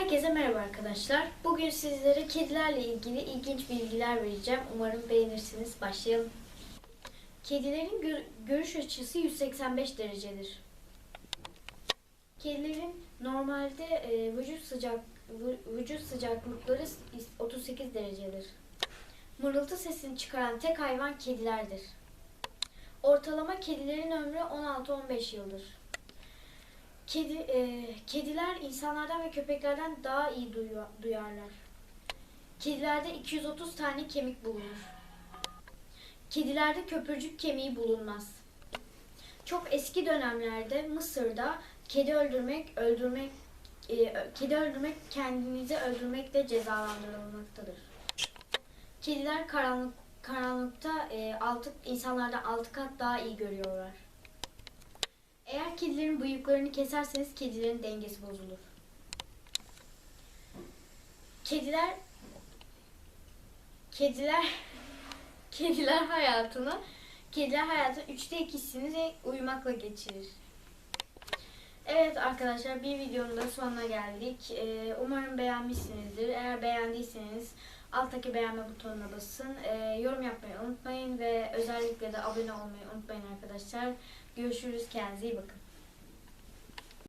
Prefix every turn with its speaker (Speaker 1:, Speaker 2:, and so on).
Speaker 1: Herkese merhaba arkadaşlar. Bugün sizlere kedilerle ilgili ilginç bilgiler vereceğim. Umarım beğenirsiniz. Başlayalım. Kedilerin gör- görüş açısı 185 derecedir. Kedilerin normalde e, vücut sıcak vü- vücut sıcaklıkları 38 derecedir. Mırıltı sesini çıkaran tek hayvan kedilerdir. Ortalama kedilerin ömrü 16-15 yıldır. Kedi, e, kediler insanlardan ve köpeklerden daha iyi duyu- duyarlar. Kedilerde 230 tane kemik bulunur. Kedilerde köprücük kemiği bulunmaz. Çok eski dönemlerde Mısır'da kedi öldürmek, öldürmek, e, kedi öldürmek kendinizi öldürmekle cezalandırılmaktadır. Kediler karanlık, karanlıkta e, altı, insanlardan 6 kat daha iyi görüyorlar. Kedilerin bıyıklarını keserseniz kedilerin dengesi bozulur. Kediler kediler kediler hayatını kediler hayatın üçte ikisini uyumakla geçirir. Evet arkadaşlar bir videonun da sonuna geldik. Ee, umarım beğenmişsinizdir. Eğer beğendiyseniz alttaki beğenme butonuna basın. Ee, yorum yapmayı unutmayın ve özellikle de abone olmayı unutmayın arkadaşlar. Görüşürüz. Kendinize iyi bakın.